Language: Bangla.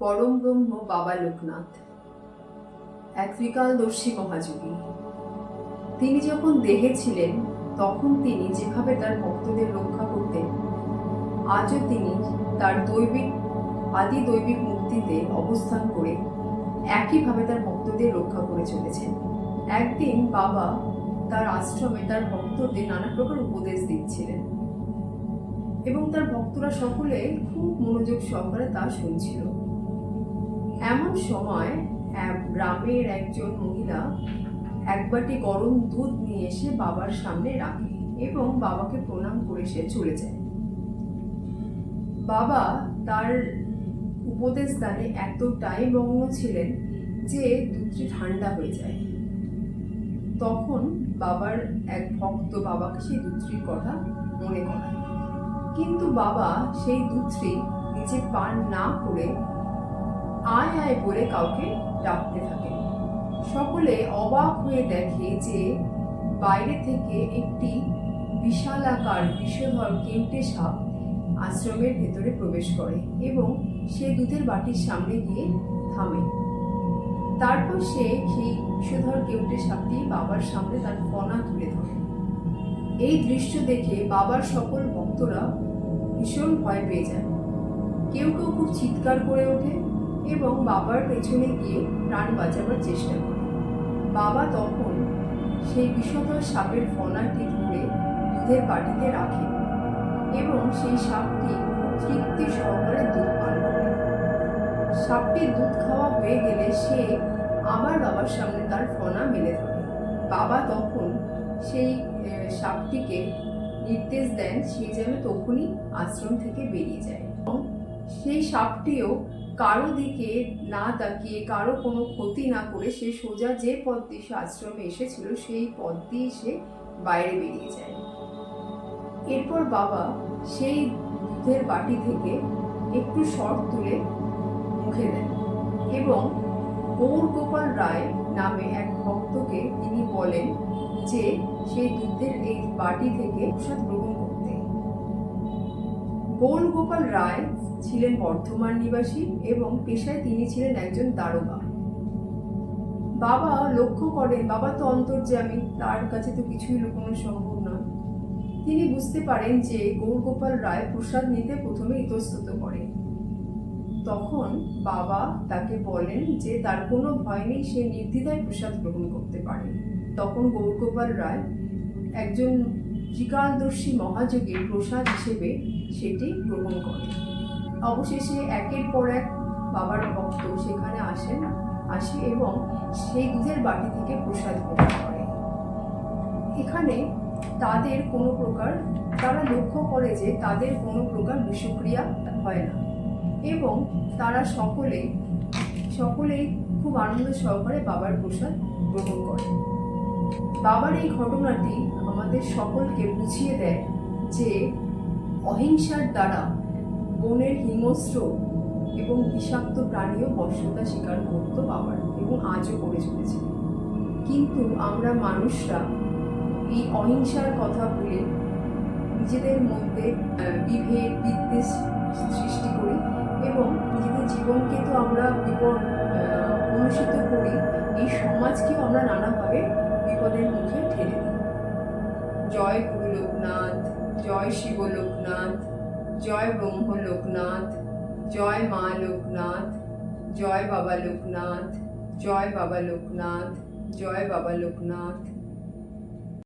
পরম ব্রহ্ম বাবা লোকনাথ, এক ত্রিকালদর্শী মহাযোগী। তিনি যখন দেহে ছিলেন, তখন তিনি যেভাবে তার ভক্তদের রক্ষা করতেন, আজও তিনি তার দৈবিক, আদি দৈবিক মুক্তিতে অবস্থান করে একইভাবে তার ভক্তদের রক্ষা করে চলেছেন। একদিন বাবা তার আশ্রমে তার ভক্তদের নানা প্রকার উপদেশ দিচ্ছিলেন এবং তার ভক্তরা সকলে খুব মনোযোগ সহকারে তা শুনছিল। এমন সময় গ্রামের একজন মহিলা এক বাটি গরম দুধ নিয়ে এসে বাবার সামনে রাখে এবং বাবাকে প্রণাম করে সে চলে যায়। বাবা তার উপদেশ দানে এতটাই মগ্ন ছিলেন যে দুধটি ঠান্ডা হয়ে যায়। তখন বাবার এক ভক্ত বাবাকে সেই দুধটির কথা মনে করায়। কিন্তু বাবা সেই দুধটি নিজে পান না করে আয় আয় বলে কাউকে ডাকতে থাকে। সকলে অবাক হয়ে দেখে যে বাইরে থেকে একটি বিশালাকার বিষধর কেউটে সাপ আশ্রমের ভেতরে প্রবেশ করে এবং সে দুধের বাটির সামনে গিয়ে থামে। তারপর সে সেই বিষধর কেউটে সাপটি বাবার সামনে তার ফনা তুলে ধরে। এই দৃশ্য দেখে বাবার সকল ভক্তরা ভীষণ ভয় পেয়ে যায়। কেউ কেউ খুব চিৎকার করে ওঠে এবং বাবার পেছনে গিয়ে প্রাণ বাঁচাবার চেষ্টা করে। বাবা তখন সেই বিষধর সাপের ফনাটি ধরে দুধের বাটিতে রাখে এবং সেই সাপটি তৃপ্তি সহকারে দুধ পান করে। সাপটির দুধ খাওয়া হয়ে গেলে সে আবার বাবার সামনে তার ফনা মেলে ধরে। বাবা তখন সেই সাপটিকে নির্দেশ দেন সে যেন তখনই আশ্রম থেকে বেরিয়ে যায়। এবং সেই সাপটিও কারও দিকে না তাকিয়ে, কারও কোনো ক্ষতি না করে সে সোজা যে পথ দিয়ে সে আশ্রমে এসেছিল, সেই পথ দিয়ে সে বাইরে বেরিয়ে যায়। এরপর বাবা সেই দুধের বাটি থেকে একটু শর্ট তুলে মুখে দেন এবং গৌর গোপাল রায় নামে এক ভক্তকে তিনি বলেন যে, সেই দুধের এই বাটি থেকে প্রসাদ গ্রহণ করতে গৌর গোপাল রায় ছিলেন বর্ধমান নিবাসী এবং পেশায় তিনি ছিলেন একজন দারোগা। বাবা লক্ষ্য করেন, বাবা তো অন্তর্যামী, তার কাছে তো কিছুই লুকোনো সম্ভব নয়। তিনি বুঝতে পারেন যে গৌরগোপাল রায় প্রসাদ নিতে প্রথমে ইতস্তত করে। তখন বাবা তাকে বলেন যে তার কোনো ভয় নেই, সে নির্দ্বিধায় প্রসাদ গ্রহণ করতে পারে। তখন গৌরগোপাল রায় একজন ত্রিকালদর্শী মহাযোগীর প্রসাদ হিসেবে সেটি গ্রহণ করে। অবশেষে একের পর এক বাবার ভক্ত সেখানে আসেন, আসে এবং সেই দুধের বাটি থেকে প্রসাদ গ্রহণ করে। এখানে তাদের কোনো প্রকার, তারা লক্ষ্য করে যে তাদের কোনো প্রকার বিষক্রিয়া হয় না এবং তারা সকলে, সকলেই খুব আনন্দ সহকারে বাবার প্রসাদ গ্রহণ করে। বাবার এই ঘটনাটি আমাদের সকলকে বুঝিয়ে দেয় যে অহিংসার দ্বারা বনের হিংস্র এবং বিষাক্ত প্রাণীও বশ্যতা স্বীকার করতো বাবার এবং আজও করে চলেছে। কিন্তু আমরা মানুষরা এই অহিংসার কথা বলে নিজেদের মধ্যে বিভেদ, বিদ্বেষ সৃষ্টি করি এবং নিজেদের জীবনকে তো আমরা বিপদ কলুষিত করি, এই সমাজকেও আমরা নানাভাবে বিপদের মুখে ঠেলে দিই। জয় গুরু লোকনাথ জয় শিব লোকনাথ জয় ব্রহ্ম লোকনাথ জয় মা লোকনাথ জয় বাবা লোকনাথ জয় বাবা লোকনাথ জয় বাবা লোকনাথ